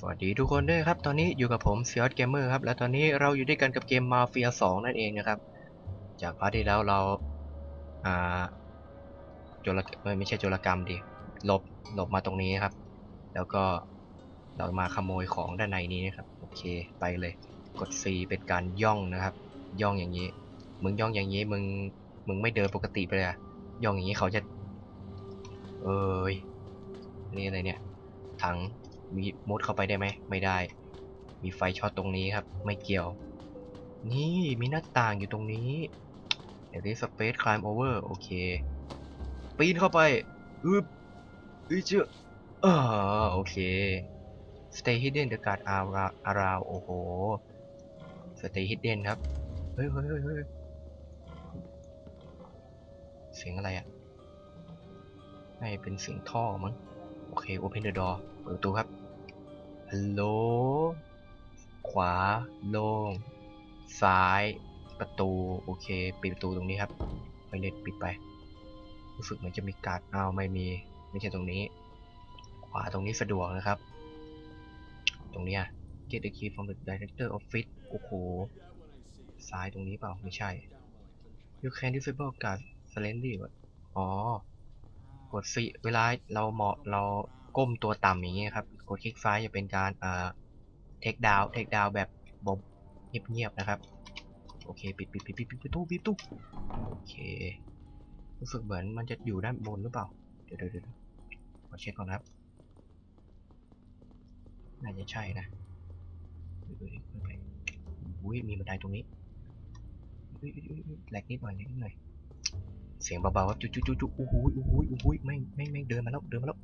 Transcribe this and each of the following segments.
สวัสดีทุกคนด้วยครับ ตอนนี้อยู่กับผมเซียสเกมเมอร์ครับ และตอนนี้เราอยู่ด้วยกันกับเกมมาเฟีย2นั่นเองนะครับ จากพาร์ทที่แล้วเราอ่าโจรกรรมเอ้ยไม่ใช่โจรกรรมดิหลบหลบมาตรงนี้ครับ แล้วก็เรามาขโมยของด้านในนี้นะครับ โอเคไปเลย กด C เป็นการย่องนะครับ ย่องอย่างนี้ มึงย่องอย่างนี้ มึง มึงไม่เดินปกติไปเลยอะย่องอย่างนี้เขาจะ เอ้ย นี่อะไรเนี่ย ถัง มีมุดเข้าไปได้ไหม ไม่ได้ มีไฟช็อตตรงนี้ครับ ไม่เกี่ยว นี่มีหน้าต่างอยู่ตรงนี้เดี๋ยวนี้ space climb over โอเค ปีนเข้าไปอึบอึเจ้าอ่าโอเค stay hidden the guard around โอ้โห stay hidden ครับ เฮ้ยเฮ้ยเฮ้ยเสียงอะไรอะ่ะน่าจะเป็นเสียงท่อมั้ง โอเค open the door เปิดประตูครับ ฮัลโหล ขวาโล่งซ้ายประตู โอเค ปิดประตูตรงนี้ครับไปเล็ดปิดไป รู้สึกเหมือนจะมีการ์ดอ้าวไม่มี ไม่ใช่ตรงนี้ ขวาตรงนี้สะดวกนะครับ ตรงนี้ย get the key from the director office โอ้โห ซ้ายตรงนี้เปล่า ไม่ใช่ you can disable guard silently วะอ๋อ กดฟีเวลาเราเหมาะเราก้มตัวต่ำอย่างเงี้ยครับ กดคลิกซ้ายจะเป็นการอ่าเทคดาวเทคดาวแบบบบเงียบๆนะครับ โอเคปิดปิดปิดปิดปิดประตูปิดประตูโอเครู้สึกเหมือนมันจะอยู่ด้านบนหรือเปล่า เดี๋ยวเดี๋ยวเดี๋ยวขอเช็คก่อนครับ น่าจะใช่นะดี๋ยวเดี๋ยวเดี๋ยวขึ้นไปอุ้ยมีบันไดตรงนี้แหลกนิดหน่อยนิดหน่อย เสียงเบาๆครับจุ๊จุ๊จุ๊จุ๊อู้หูยอู้หูยอู้หูยไม่ไม่ไม่เดินมาแล้วเดินมาแล้ว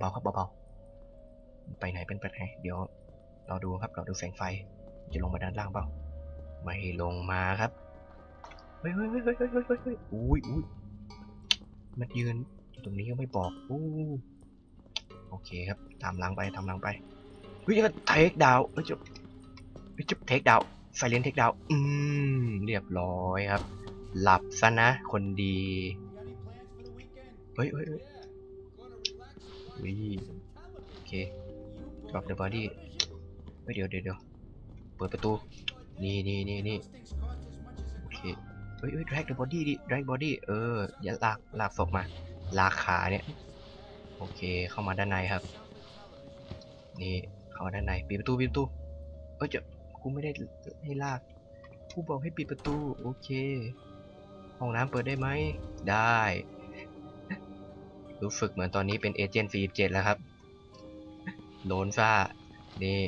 เบาๆครับเบาๆไปไหนเป็นไปไหนเดี๋ยวเราดูครับเราดูแสงไฟ จะลงมาด้านล่างเปล่าไม่ลงมาครับเฮ้ยเฮ้ยเฮ้ยเฮ้ยเฮ้ยเฮ้ยอุ้ยอุ้ยมันยืนตรงนี้ก็ไม่บอกอู้โอเคครับทำมหลังไปทำมหลังไปเฮ้ยเทคดาวเฮ้ยจุ๊บเฮ้ยจุ๊บเทคดาวไฟเลนเทคดาวอืมเรียบร้อยครับ หลับซะนะคนดี เฮ้ยเฮ้ย วิโอเค drop the body เฮ้เดี๋ยวเดี๋ยวเดี๋ยวเปิดประตู นี่นี่นี่นี่โอเคเฮ้ยเฮ้ย drag the body ดิ drag body เออ อย่าลาก ลากศพมา ลากขาเนี่ย โอเค เข้ามาด้านในครับ นี่ เข้ามาด้านใน ปิดประตู ปิดประตู เอ้จะกูไม่ได้ให้ลากกูบอกให้ปิดประตู โอเค ห้องน้ำเปิดได้ไหม ได้ รู้สึกเหมือนตอนนี้เป็นเอเจนต์47แล้วครับโดนซ่า นี่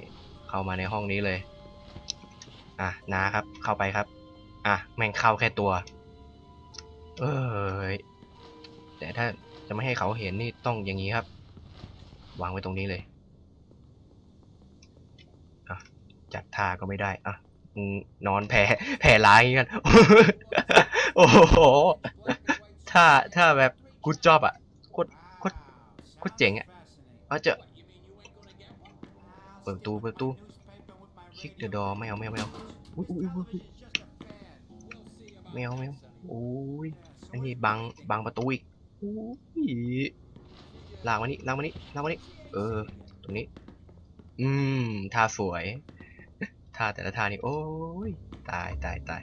เข้ามาในห้องนี้เลย อะนาครับ เข้าไปครับ อะ แม่งเข้าแค่ตัว เอ้ย แต่ถ้าจะไม่ให้เขาเห็นนี่ต้องอย่างนี้ครับ วางไว้ตรงนี้เลย อะ จัดท่าก็ไม่ได้ อะ นอนแผ่แผ่ร้ายอย่างงี้กัน โอ้โห ถ้าถ้าแบบกูจอบอะ โคตรเจ๋งอะเอาจะเปิดประตูเปิดประตูคลิกเดอะดอไม่เอาไม่เอาไม่เอาอุ้ยอุ้ยอุ้ยไม่เอาไม่เอาโอ้ยอันนี้บังบังประตูอีกอุ้ยลากมานี่ลากมานี่ลากมานี่เออ ตรงนี้ อืมท่าสวยท่าแต่ละท่านี่โอ้ยตายตายตาย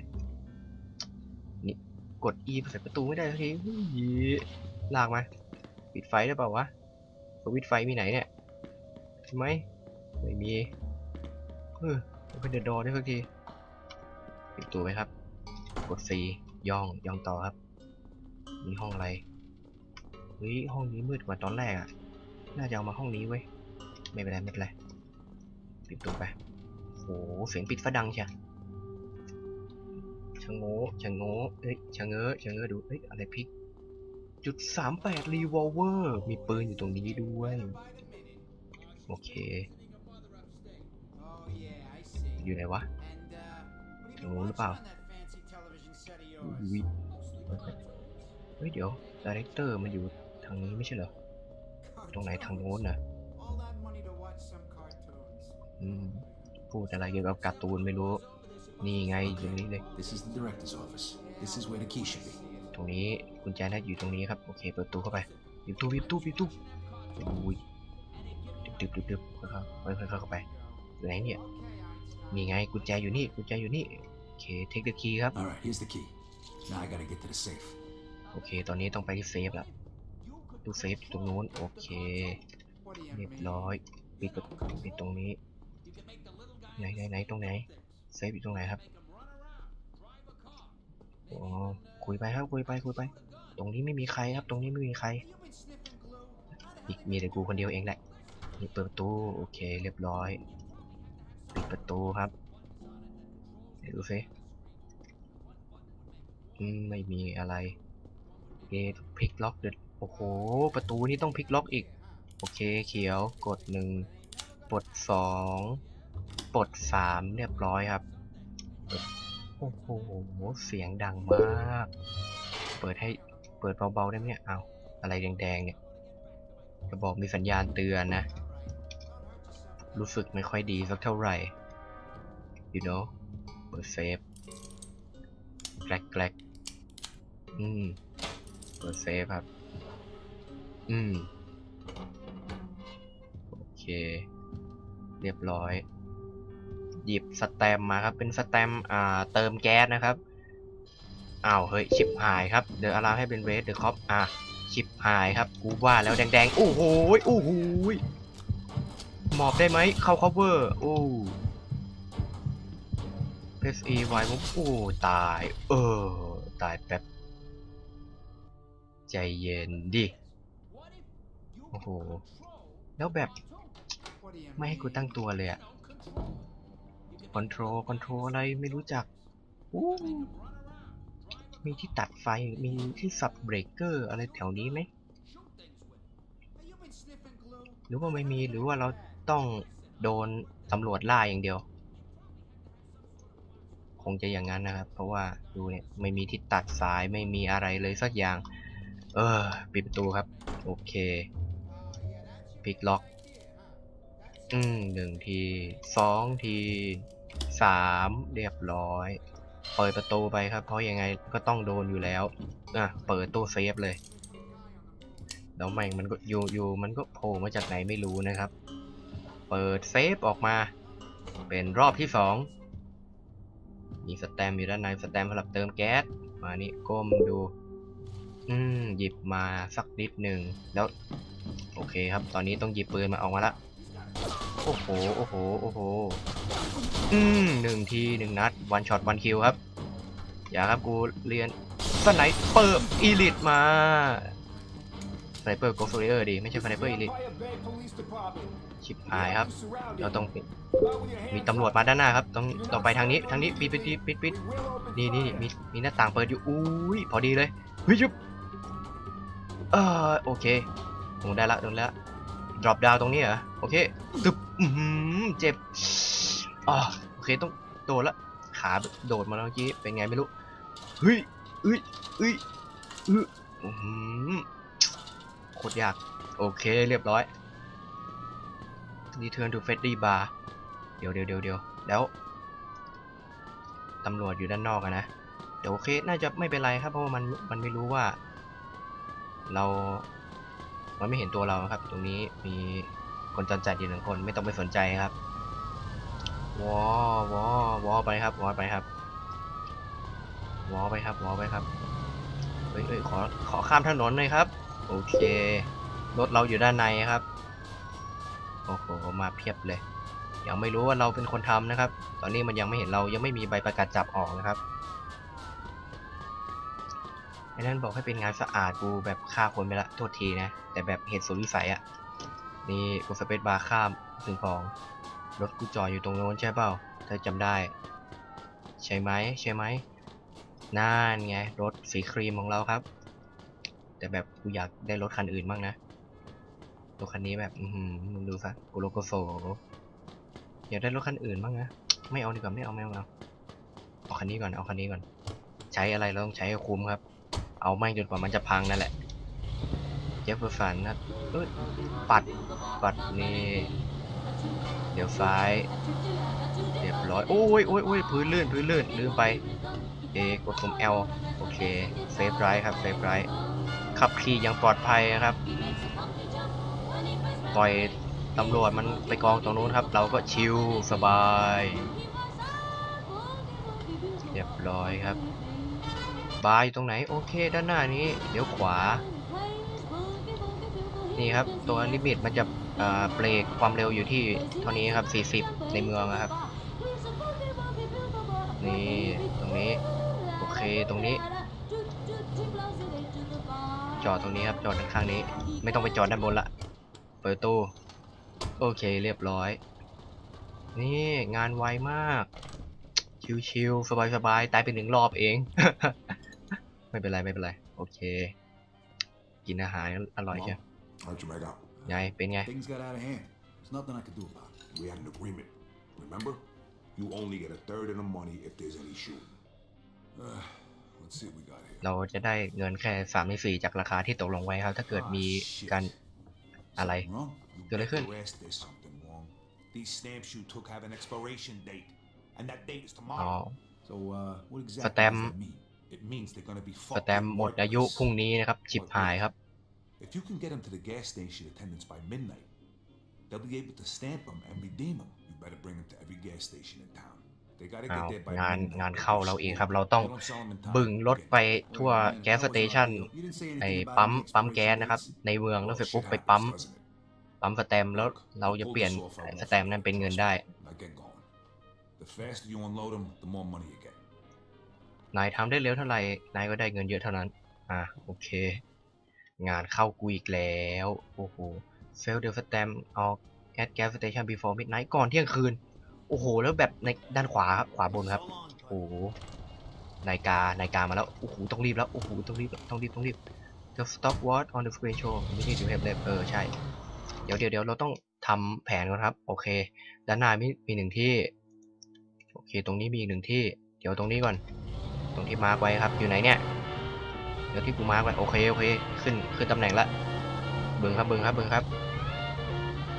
นี่กด E ใส่ประตูไม่ได้สักทีอุ้ยลากมา ปิดไฟได้เปล่าวะ สวิตไฟมีไหนเนี่ยใช่ไหมไม่มีเออเป็นเดอะดอได้สักทีปิดประตูไหมครับ กด C ย่องย่องต่อครับมีห้องอะไรเฮ้ยห้องนี้มืดกว่าตอนแรกอะน่าจะเอามาห้องนี้เว้ยไม่เป็นไรไม่เป็นไรปิดประตูไปโหเสียงปิดฟ้าดังใช่ชะโงชะโงเอ้ยชะเง้อชะเง้อดูเอ้ยอะไรพลิก จุดสามแปดรีวอลเวอร์มีปืนอยู่ตรงนี้ด้วย โอเค อยู่ไหนวะตรงนู้นหรือเปล่าอุ๊ยเฮ้ยเดี๋ยวดีเรคเตอร์มันอยู่ทางนี้ไม่ใช่เหรอ ตรงไหนทางโน้นน่ะอืมพูดอะไรเกี่ยวกับการ์ตูนไม่รู้ นี่ไงอยู่ตรงนี้เลย This is the director's office. This is where the key should be. ตรงนี้กุญแจน่าจะอยู่ตรงนี้ครับโอเคเปิดประตูเข้าไปปิดประตูปิดประตูปิดประตูอุ้ยดึบดึบดึบค่อยๆค่อยๆเข้าไปไหนเนี่ยนี่ไงกุญแจอยู่นี่กุญแจอยู่นี่โอเคเทคเดอะคีย์ครับ All right, here's the key. Now I gotta get to the safe. โอเค ตอนนี้ต้องไปที่เซฟแล้วตู้เซฟอยู่ตรงนู้นโอเคเรียบร้อยปิดประปิดตรงนี้ไหนไหนไหนตรงไหนเซฟอยู่ตรงไหนครับอ๋อ คุยไปครับคุยไปคุยไป ตรงนี้ไม่มีใครครับ ตรงนี้ไม่มีใครอีกมีแต่กูคนเดียวเองแหละนี่เปิดประตูโอเค เรียบร้อยปิดประตูครับเดี๋ยวดูซิไม่มีอะไรเกตพลิกล็อกเด็ดโอ้โห ประตูนี่ต้องพลิกล็อกอีก โอเคเขียวกดหนึ่งปลดสองปลดสามเรียบร้อยครับ โอ้โห เสียงดังมาก เปิดให้เปิดเบาๆได้ไหมเนี่ย เอาอะไรแดงๆเนี่ย จะบอกมีสัญญาณเตือนนะ รู้สึกไม่ค่อยดีสักเท่าไหร่ you know เปิดเซฟแกลกแกลกอืม เปิดเซฟครับ อืม โอเค เรียบร้อย หยิบสแตมมาครับ เป็นสแตมอ่าเติมแก๊สนะครับอ้าวเฮ้ยชิปหายครับเดี๋ยวอาราให้เป็นเรสเดอะคอปอะชิปหายครับกูว่าแล้วแดงๆโอ้โหโอ้โหหมอบได้ไหมเข้า cover โอ้ press E Y มุกโอ้ตาย เออ ตายแป๊บ ใจเย็นดิ โอ้โห แล้วแบบ ไม่ให้กูตั้งตัวเลยอะ คอนโทรลคอนโทรลอะไรไม่รู้จักอู้มีที่ตัดไฟ มีที่สับเบรกเกอร์อะไรแถวนี้ไหม หรือว่าไม่มี หรือว่าเราต้องโดนตำรวจล่าอย่างเดียว คงจะอย่างนั้นนะครับ เพราะว่าดูเนี่ยไม่มีที่ตัดสาย ไม่มีอะไรเลยสักอย่าง เออ ปิดประตูครับ โอเคพลิกล็อก อืมหนึ่งทีสองที สามเรียบร้อย เปิดประตูไปครับ เพราะยังไงก็ต้องโดนอยู่แล้ว อะ เปิดตู้เซฟเลยแล้วแม่งมันก็อยู่อยู่มันก็โผล่มาจากไหนไม่รู้นะครับ เปิดเซฟออกมา เป็นรอบที่สองมีสแตมอยู่ด้านในสแตมสำหรับเติมแก๊ส มานี่ก้มดู อืม หยิบมาสักนิดหนึ่งแล้ว โอเคครับ ตอนนี้ต้องหยิบปืนมาออกมาละ โอ้โห โอ้โห โอ้โห อืมหนึ่งทีหนึ่งนัด วันช็อตวันคิวครับ อย่าครับกูเรียนสไนเปอร์อีลิทมาสไนเปอร์โกโซเออร์ดี ไม่ใช่สไนเปอร์อีลิทชิบหายครับ เราต้องมีตำรวจมาด้านหน้าครับ ต้องต้องไปทางนี้ทางนี้ปิดปิดปิดปิดนี่นี่นี่มีมีหน้าต่างเปิดอยู่อุ้ยพอดีเลยเฮ้ยจุบเออโอเคลงได้ละโดนล ด้ละ drop down ตรงนี้เหรอ โอเคตึบอือหือเจ็บอ๋อโอเคต้องโดดละ ขาโดดมาเมื่อกี้ เป็นไงไม่รู้ เฮ้ยเอ้ยเอ้ยเอ้ยอื้อหือโคตรยาก โอเคเรียบร้อย Return to Freddy Bar เดี๋ยวเดี๋ยวเดี๋ยวเดี๋ยวแล้วตำรวจอยู่ด้านนอกนะเดี๋ยวโอเค น่าจะไม่เป็นไรครับ เพราะว่ามันมันไม่รู้ว่า เรา มันไม่เห็นตัวเราครับ ตรงนี้มีคนจรจัดอยู่หนึ่งคนไม่ต้องไปสนใจครับวอวอวอไปครับวอไปครับวอไปครับวอไปครับเฮ้ยเฮ้ยขอขอข้ามถนนหน่อยครับ โอเครถเราอยู่ด้านในครับโอ้โหมาเพียบเลย ยังไม่รู้ว่าเราเป็นคนทำนะครับ ตอนนี้มันยังไม่เห็นเรายังไม่มีใบประกาศจับออกนะครับ ไอ้นั่นบอกให้เป็นงานสะอาดกูแบบฆ่าคนไปละโทษทีนะ แต่แบบเหตุสุดวิสัยอะนี่กูสเปซบาร์ข้ามสิ่งของรถกูจอดอยู่ตรงโน้นใช่เปล่าเธอจำได้ ใช่ไหมใช่ไหมนั่นไงรถสีครีมของเราครับ แต่แบบกูอยากได้รถคันอื่นบ้างนะรถคันนี้แบบอืมึงดูซะกูโลโกโซอยากได้รถคันอื่นบ้างนะไม่เอาดีกว่าไม่เอาไม่เอาไม่เอาเอาคันนี้ก่อนเอาคันนี้ก่อน ใช้อะไรเราต้องใช้ให้คุ้มครับ เอาไม่จนกว่ามันจะพังนั่นแหละเจฟเฟอร์สันนะปัด ปัดนี่เดี๋ยวซ้ายเรียบร้อย โอ้ยโอ้ยโอ้ยพื้นลื่น พื้นลื่น ลืมไป เอกดปุ่ม L โอเค เซฟไรครับ เซฟไรขับขี่อย่างปลอดภัยนะครับ ปล่อยตำรวจมันไปกองตรงนู้นครับ เราก็ชิลสบาย เรียบร้อยครับ บาร์อยู่ตรงไหน โอเค ด้านหน้านี้เดี๋ยวขวา นี่ครับ ตัวลิมิตมันจะเบรกความเร็วอยู่ที่เท่านี้ครับ 40 ในเมืองนะครับ นี่ ตรงนี้ โอเค ตรงนี้ จอดตรงนี้ครับ จอดด้านข้างนี้ ไม่ต้องไปจอดด้านบนละ เปิดตู้ โอเค เรียบร้อย นี่งานไวมาก ชิวๆสบายๆ ตายไปหนึ่งรอบเอง ไม่เป็นไรไม่เป็นไรโอเค กินอาหารอร่อยใช่ How'd you make out? ไงเป็นไง Things got out of hand. There's nothing I could do about it. We had an agreement. Remember? You only get a third of the money if there's any shooting. Uh, let's see what we got here. เราจะได้เงินแค่สามในสี่จากราคาที่ตกลงไว้ครับ ถ้าเกิดมีการอะไร Something wrong? You Good, bet good. your ass there's something wrong. These stamps you took have an expiration date. And that date is อ๋อ tomorrow. So, uh, what exactly Stamp. does that mean? It means they're gonna be ส fucking แตมป์หมดอายุพรุ่ง worthless. นี้นะครับชิบหายครับ If you can get them to the gas station attendants by midnight, they'll be able to stamp them and redeem them. You better bring them to every gas station in town. They gotta อ้า get ว there by งาน midnight. งาน or เข้า they'll เราเอง screw ครับ up. เราต้อง They don't sell 'em in time. บึงรถไป Wait, ทั่ว man, แก๊ส that ส was เต a lot ชัน of deal. You didn't say ไอ้ anything about ปั๊ม any ปั๊มแก๊ส expiration นะครับ dates? ในเมืองแล้ว Well, เสร็จ shit ปุ๊บไป happens, ปั๊ม doesn't it? ปั๊มสแตมป์แล้ว Look, เราจะ pull เปลี่ยน this off right ส off แตมป์นั้นเป็นเงินได้ นายทำได้เร็วเท่าไหร่ นายก็ได้เงินเยอะเท่านั้น อะโอเค งานเข้ากูอีกแล้ว โอ้โห sell the stamp of at gas station before midnight ก่อนเที่ยงคืน โอ้โห แล้วแบบในด้านขวาครับขวาบนครับ โอ้โหนายกานายกามาแล้ว โอ้โห ต้องรีบแล้ว โอ้โห ต้องรีบ ต้องรีบ ต้องรีบ the stop watch on the screen show ไม่ใช่ you have left เออ ใช่ เดี๋ยวเดี๋ยวเดี๋ยวเราต้องทำแผนก่อนครับ โอเค ด้านหน้ามีมีหนึ่งที่ โอเค ตรงนี้มีอีกหนึ่งที่ เดี๋ยวตรงนี้ก่อน รงที่มาร์กไว้ครับ อยู่ไหนเนี่ยเดี๋ยวที่กูมาร์กไว้โอเคโอเคขึ้นขึ้นตำแหน่งละเบิ่งครับเบิ่งครับเบิ่งครับ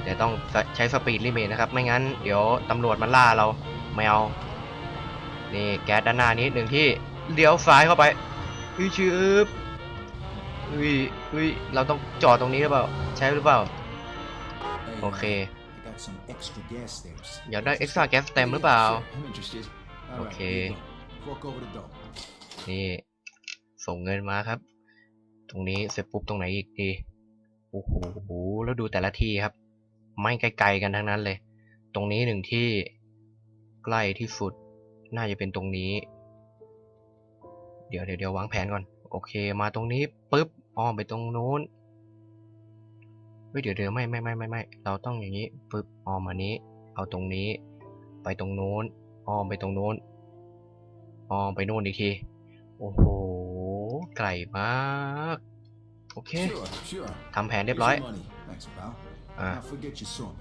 เดี๋ยวต้องใช้สปีดลิมิตนะครับ ไม่งั้นเดี๋ยวตำรวจมันล่าเราไม่เอานี่แก๊สด้านหน้านี้หนึ่งที่เลี้ยวซ้ายเข้าไปอุ้ยชืบอุ้ยอุ้ยเราต้องจอดตรงนี้หรือเปล่า ใช่หรือเปล่า Hey, โอเค I got some extra gas stamps. อยากได้ extra gas stamp หรือเปล่า Sure, I'm interested. All right, Okay. here you go. Fork over the dough. นี่ส่งเงินมาครับ ตรงนี้เสร็จปุ๊บตรงไหนอีกดีโอ้โหแล้วดูแต่ละที่ครับ ไม่ไกลๆกันทั้งนั้นเลย ตรงนี้หนึ่งที่ใกล้ที่สุดน่าจะเป็นตรงนี้ เดี๋ยวเดี๋ยวเดี๋ยววางแผนก่อน โอเค มาตรงนี้ปุ๊บอ้อมไปตรงนู้นเฮ้ยเดี๋ยวเดี๋ยวไม่ไม่ไม่ไม่ไม่เราต้องอย่างนี้ปึ๊บอ้อมมานี้ เอาตรงนี้ ไปตรงนู้นอ้อมไปตรงนู้นอ้อมไปนู่นอีกที โอ้โห ไกลมาก โอเค Sure, sure. ทำแผนเรียบร้อย Here's your money. Thanks, pal. อ่า Now forget you saw me.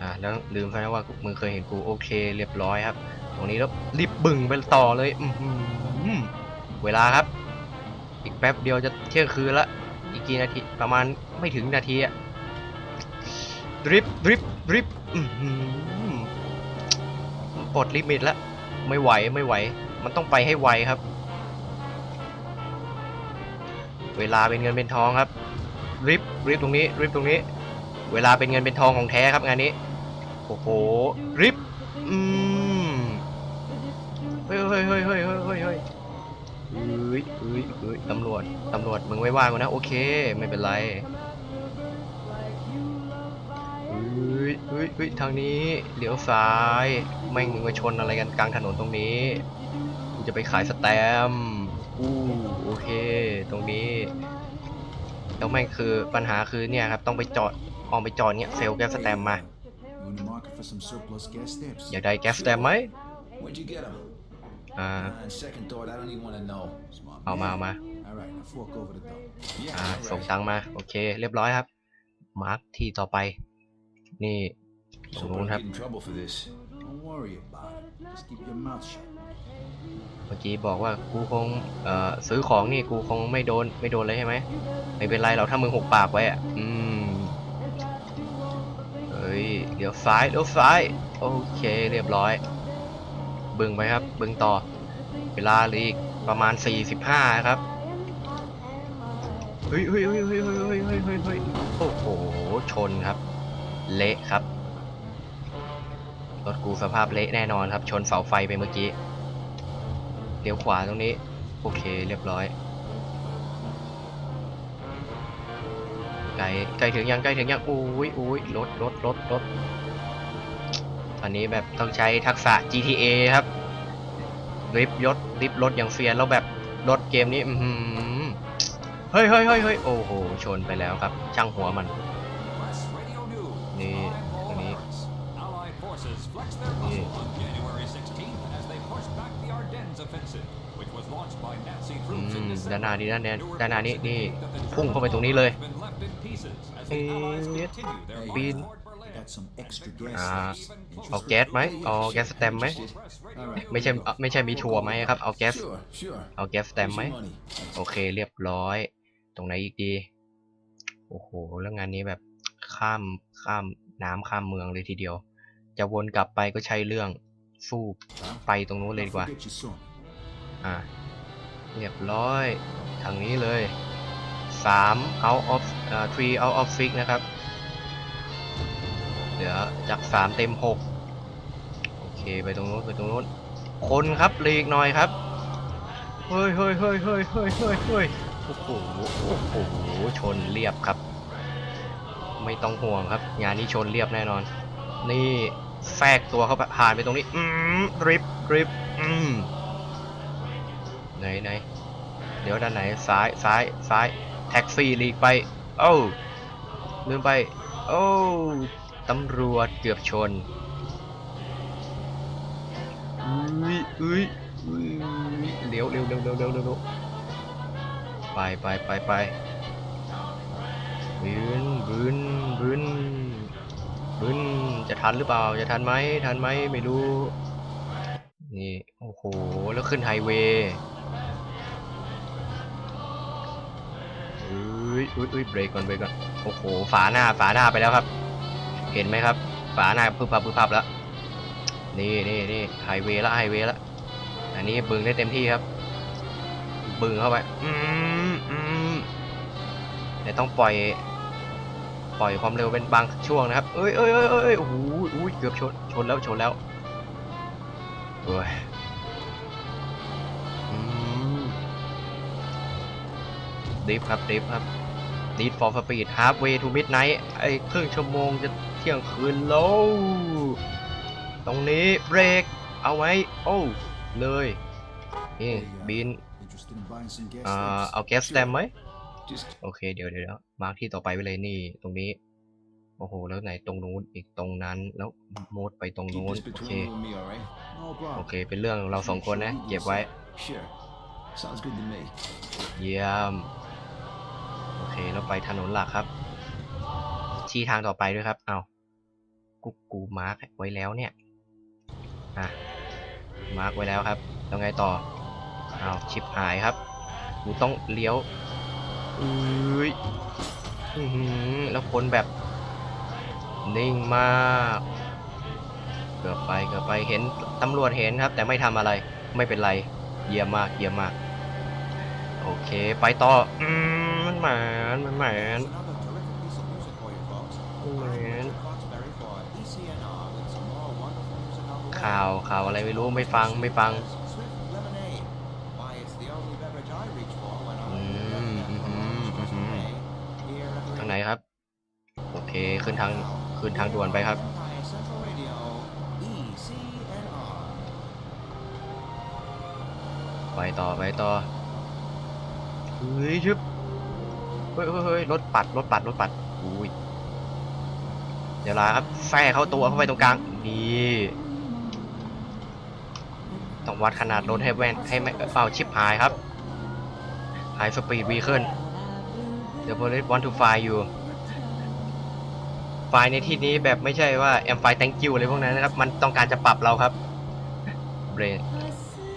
อ่าแล้วลืมไปนะว่ามึงเคยเห็นกูโอเคเรียบร้อยครับ ตรงนี้แล้วรีบบึ่งไปต่อเลย อือหือเวลาครับ อีกแป๊บเดียวจะเที่ยงคืนละ อีกกี่นาที ประมาณไม่ถึงนาทีอะดริฟดริฟดริฟอือหือปลดลิมิตแล้ว ไม่ไหวไม่ไหว มันต้องไปให้ไวครับ เวลาเป็นเงินเป็นทองครับริบริบตรงนี้ริบตรงนี้ เวลาเป็นเงินเป็นทองของแท้ครับงานนี้โอ้โหริบอืมเฮ้ยเฮ้ยเฮ้ยเฮ้ยเฮ้ยเฮ้ยเฮ้ยเฮ้ยเฮ้ยตำรวจตำรวจมึงไม่ว่างกูนะโอเคไม่เป็นไรเฮ้ยเฮ้ยเฮ้ยทางนี้เลี้ยวซ้ายแม่งมึงมาชนอะไรกันกลางถนนตรงนี้กูจะไปขายสแตมป์ อู้โอเค ตรงนี้แล้วแม่งคือปัญหาคือเนี่ยครับต้องไปจอดออกไปจอดเนี่ยเซลแก๊สสแตมมา อยากได้แก๊สสแตมไหมเอามาเอามาาส่งตังมา โอเค เรียบร้อยครับ มาร์คที่ต่อไป นี่ตรงนู้นครับ เมื่อกี้บอกว่ากูคงเอ่อซื้อของนี่กูคงไม่โดนไม่โดนเลยใช่ไหมไม่เป็นไรเราถ้ามึงหกปากไว้อะอืมเฮ้ยเดี๋ยวซ้ายเดี๋ยวซ้ายโอเคเรียบร้อย บึงไปครับ บึงต่อ เวลาเลืออีกประมาณ 45 ครับเฮ้ยเฮ้ยเฮ้ยเฮ้ยเฮ้ยเฮ้ยเฮ้ยเฮ้ยเฮ้ยโอ้โหชนครับ เละครับรถกูสภาพเละแน่นอนครับ ชนเสาไฟไปเมื่อกี้ เลี้ยวขวาตรงนี้ โอเคเรียบร้อยใกล้ใกล้ถึงยังใกล้ถึงยังอุ้ยอุ้ยรถรถรถรถตอนนี้แบบต้องใช้ทักษะ GTA ครับริบยศริบรถอย่างเฟียนแล้วแบบรถเกมนี้อือหือเฮ้ยเฮ้ยเฮ้ยเฮ้ยโอ้โหชนไปแล้วครับ ช่างหัวมัน Press Radio News. Nè, Live all ด้านหน้านี่ด้านแนน New ด้านหน้านี่ reports นี่ indicate that the พุ่งเข้าไป German ตรงนี้เลย has been left in pieces as the เอ๊ะ Allies continue their march Bin. toward Berlin. Got some extra Victory gas. อ่า stamps. เอาแก๊สไหมเอาแก๊สสแตมป์ไหม Press Radio ไม่ใช่ News. เอ่อไม่ใช่มีถั่วไหมครับ เอาแก๊ส Sure, sure. เอาแก๊สสแตมป์ไหม Here's your money. โอเคเรียบร้อย ตรงไหนอีกดีโอ้โหแล้วงานนี้แบบข้ามข้ามน้ำข้ามเมืองเลยทีเดียว จะวนกลับไปก็ใช่เรื่องสู้ไปตรงนู้นเลย Don't ดีกว่า อะเรียบร้อยทางนี้เลย 3 out of อ่า3 out of 6นะครับเหลือจาก 3 เต็ม 6 โอเคไปตรงนู้นไปตรงนู้น คนครับหลีกหน่อยครับ เฮ้ยเฮ้ยเฮ้ยเฮ้ยเฮ้ยเฮ้ยเฮ้ยโอ้โหโอ้โหชนเรียบครับ ไม่ต้องห่วงครับ งานนี้ชนเรียบแน่นอน นี่แทรกตัวเข้าไปผ่านไปตรงนี้ อืมริฟดริฟอืม ไหนไหนเดี๋ยวด้านไหนซ้ายซ้ายซ้ายแท็กซี่หลีกไปโอ้าลืมไป โอ้าตำรวจเกือบชนอุ้ยอุ้ยอุ้ยเลี้ยวเร็วเร็วเร็วเร็วเร็วเร็วไปไปไปไปบืนบืนบืนบืนจะทันหรือเปล่า จะทันไหมทันไหมไม่รู้ นี่ โอ้โห แล้วขึ้นไฮเวย์ ยอุ้ยอุ้ยเบรกก่อนเบรกก่อนโอ้โหฝาหน้าฝาหน้าไปแล้วครับ เห็นไหมครับ ฝาหน้าพึ่บพับพึ่บพับแล้วนี่นี่นี่ไฮเวย์ละไฮเวย์ละอันนี้บึงได้เต็มที่ครับ บึงเข้าไปอืมอืมเดี๋ยวต้องปล่อย ปล่อยความเร็วเป็นบางช่วงนะครับเอ้ยเอ้ยเอ้ยเอ้ยโอ้โหอุ้ยเกือบชนชนแล้วชนแล้วโอ้ยอืมดิฟครับดิฟครับ ดีดฟอร์สปีดฮาร์ฟเวย์ทูมิดไนท์ไอ้ครึ่งชั่วโมงจะเที่ยงคืนแล้ว ตรงนี้เบรก เอาไว้ โอ้เลยนี่บิน Interested in buying some gas อ่า stamps? เอาแก๊สแตมไหม Just โอเค เดี๋ยวเดี๋ยวเดี๋ยวมาร์คที่ต่อไปไว้เลยนี่ตรงนี้ โอ้โห แล้วไหนตรงนู้นอีกตรงนั้นแล้วโมดไปตรง keep นู้น this โอเค between you and me, all right? No โอ problem. เค เป็นเรื่องเราสองคนนะ เก็บไว้ Sure. Sounds good to me. เยี่ยม โอเคแล้วไปถนนหลักครับ ชี้ทางต่อไปด้วยครับ เอากูกูมาร์กไว้แล้วเนี่ย อะ มาร์กไว้แล้วครับแล้วไงต่อ เอาชิปหายครับ กูต้องเลี้ยวอุ้ยแล้วคนแบบ นิ่งมากเกือบไปเกือบไปเห็นตำรวจเห็นครับ แต่ไม่ทำอะไรไม่เป็นไร เยี่ยมมากเยี่ยมมาก โอเค ไปต่ออื มมันหมานมันหมาน Another terrific piece of music for you folks. Man. Foxberry for ECNR with some more wonderful music on the way. ข่าวข่าวอะไรไม่รู้ไม่ฟังไม่ฟัง Swift lemonade. Why, it's the only beverage I reach for when I'm Mm, mhm, mhm. Here at the ทางไหนครับ โอเคขึ้นทางขึ้นทางด่วนไปครับ Empire Central Radio, ECNR. ไปต่อไปต่อเฮ้ยชึบ เฮ้ยเฮ้ยเฮ้ยรถปัดรถปัดรถปัดอุ้ยเดี๋ยวลาครับแฝงเข้าตัวเข้าไปตรงกลางดีต้องวัดขนาดรถให้แว่นให้ไม่เปล่าชิปหายครับ High Speed Vehicle The police want to find you ไฟในที่นี้แบบไม่ใช่ว่าแอมไฟ thank you อะไรพวกนั้นนะครับ มันต้องการจะปรับเราครับเบรก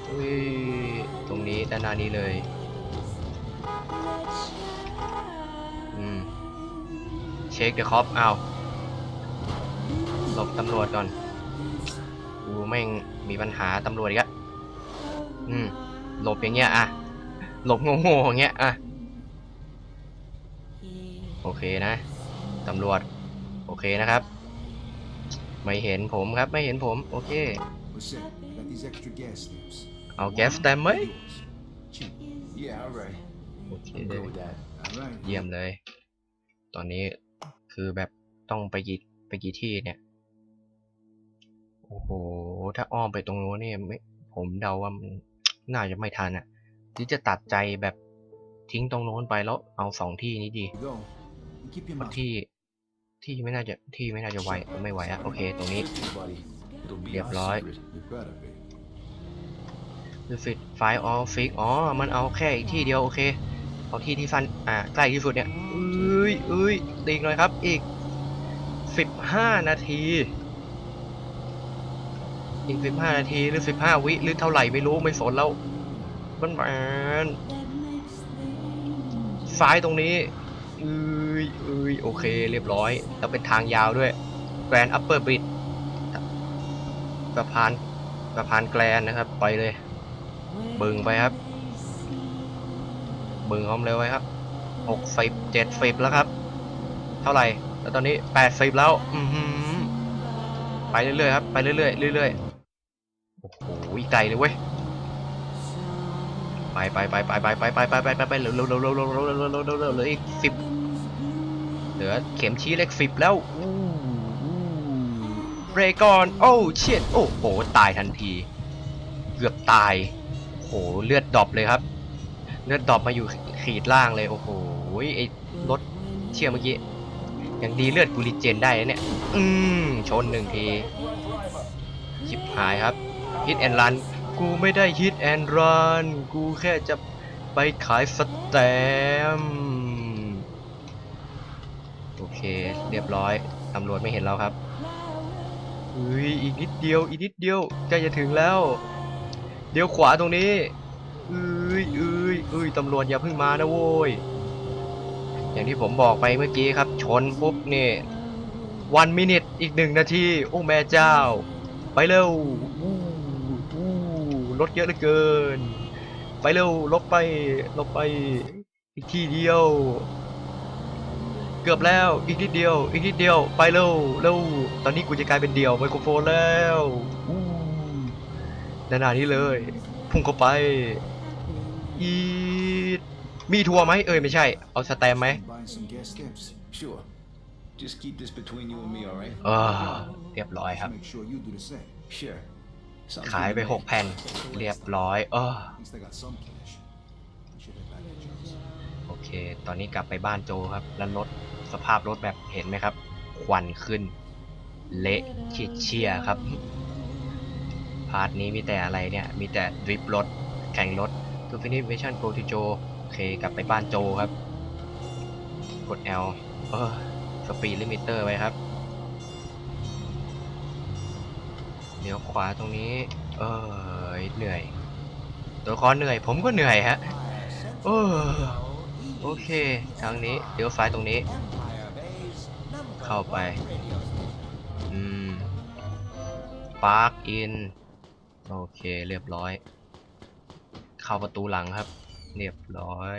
อุ้ยตรงนี้ด้านหน้านี้เลย อืม เช็คเดอะคอปอ้าวหลบตำรวจก่อน กูแม่งมีปัญหาตำรวจอีกอะอืม หลบอย่างเงี้ยอะหลบโง่ๆอย่างเงี้ยอะโอเคนะตำรวจ โอเคนะครับ ไม่เห็นผมครับ ไม่เห็นผม โอเค What's it? I got these extra gas stamps. เอาแก๊สแตมไหม Yours. Cheap. Yeah, all right. โอเค I'm good with that. All right. เยี่ยมเลย ตอนนี้คือแบบต้องไปกี่ไปกี่ที่เนี่ย โอ้โห ถ้าอ้อมไปตรงโน้นเนี่ยไม่ผมเดาว่ามันน่าจะไม่ทันอะที่จะตัดใจแบบทิ้งตรงโน้นไปแล้วเอาสองที่นี้ดี You go. And keep your เพราะ mouth. ที่ที่ไม่น่าจะที่ไม่น่าจะไหวไม่ไหวอะโอเคตรงนี้ Listen, buddy. It'll be Yep, our right. secret. You better be. คือฟิตไฟออฟฟิกอ๋อ มันเอาแค่อีกที่เดียว โอเค เอาที่ที่สั้นอ่าใกล้ที่สุดเนี่ยเอ้ยเอ้ยตีอีกหน่อยครับ อีกสิบห้านาที อีกสิบห้านาทีหรือสิบห้าวิหรือเท่าไหร่ไม่รู้ไม่สนแล้วมันแมนซ้ายตรงนี้เอ้ยเอ้ยโอเค เรียบร้อย แล้วเป็นทางยาวด้วยแกรนอัปเปอร์บริดสะพานสะพานแกรนนะครับ ไปเลยบึงไปครับ บึงความเร็วไว้ครับหกสิบเจ็ดสิบแล้วครับ เท่าไหร่ แล้วตอนนี้แปดสิบแล้ว อืไปเรื่อยๆครับ ไปเรื่อยๆ เรื่อยๆ โอ้โหไกลเลยเว้ย ไปไปไปไปไปไปไปไปไปไปไปเร็วเร็วเร็วเร็วเร็วเร็วเร็วเร็วเร็วเร็วเร็วเหลืออีกสิบเหลือเข็มชี้เลขสิบแล้วอู้อู้เบรกก่อนโอ้เชียดโอ้โห ตายทันที เกือบตายโอ้โหเลือดดรอปเลยครับ เลือดดรอปมาอยู่ขีดล่างเลย โอ้โหไอ้รถเชี่ยเมื่อกี้อย่างดีเลือดกูรีเจนได้เนี่ย อืมชนหนึ่งทีชิบหายครับฮิตแอนรันกูไม่ได้ฮิตแอนรันกูแค่จะไปขายสแตมโอเค เรียบร้อยตำรวจไม่เห็นเราครับเฮ้ยอีกนิดเดียว อีกนิดเดียวใกล้จะถึงแล้ว เดี๋ยวขวาตรงนี้ เอ้ยเอ้ยเอ้ยตำรวจอย่าเพิ่งมานะโว้ย อย่างที่ผมบอกไปเมื่อกี้ครับ ชนปุ๊บนี่วันมินิทอีกหนึ่งนาที โอ้แม่เจ้า ไปเร็ววู้วู้รถเยอะเหลือเกิน ไปเร็วลบไปลบไปอีกทีเดียว เกือบแล้วอีกนิดเดียว อีกนิดเดียว ไปเร็วเร็วตอนนี้กูจะกลายเป็นเดี่ยวไมโครโฟนแล้ววู้นานานี้เลย พุ่งเข้าไป อีดมีทัวร์ไหมเอ้ยไม่ใช่ เอาสแตมป์ไหม Buying some gas stamps. Sure. Just keep this between you and me, all right? เออเรียบร้อยครับ Just make sure you do the same. Sure. Sounds ขาย good ไป to me. หกแผ่น เรียบร้อย เออ At least I got some cash. Should have back at yours. โอเค ตอนนี้กลับไปบ้านโจครับ แล้วรถสภาพรถแบบเห็นไหมครับ ควันขึ้น เละเชี่ยเชี่ยๆครับ พาร์ทนี้มีแต่อะไรเนี่ย มีแต่ดริฟต์รถ แข่งรถ To finish mission go to Joe โอเคกลับไปบ้านโจครับ กด L เออสปีดลิมิเตอร์ไว้ครับเดี๋ยวขวาตรงนี้ เออเหนื่อย ตัวครเหนื่อย ผมก็เหนื่อยฮะเออโอเค ทางนี้เดี๋ยวซ้ายตรงนี้ เข้าไป อืม ปาร์คอิน โอเค เรียบร้อย เข้าประตูหลังครับ เรียบร้อย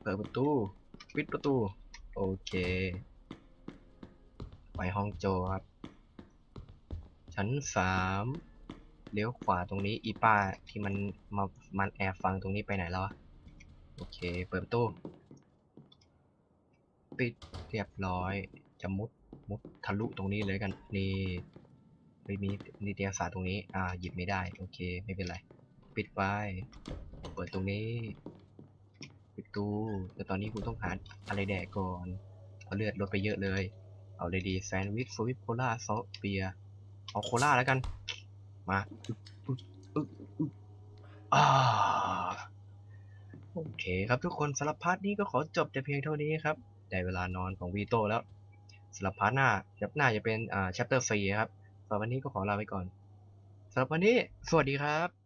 เปิดประตู ปิดประตู โอเค ไปห้องโจครับ ชั้นสามเลี้ยวขวาตรงนี้ อีป้าที่มันมามันแอบฟังตรงนี้ไปไหนแล้วโอเค เปิดประตู ปิดเรียบร้อย จะมุดมุดทะลุตรงนี้เลยกัน นี่ ไม่มีนิตยสารตรงนี้ อ่า หยิบไม่ได้ โอเค ไม่เป็นไร ปิดไป เปิดตรงนี้ ปิดตู้ แต่ตอนนี้กูต้องหาอะไรแดกก่อนเพราเลือดลดไปเยอะเลย เอาเลยดีแซนด์วิชสวิปโคลาซอสเบียเอาโคลาแล้วกันมาอึ๊บอึ๊บอึ๊บอ่าโอเคครับทุกคนสำหรับพาร์ทนี้ก็ขอจบแต่เพียงเท่านี้ครับ ได้เวลานอนของวีโตแล้วสำหรับพาร์ทหน้าจับหน้าจะเป็นอ่า chapter 4ครับ สำหรับวันนี้ก็ขอลาไปก่อนสำหรับวันนี้ สวัสดีครับ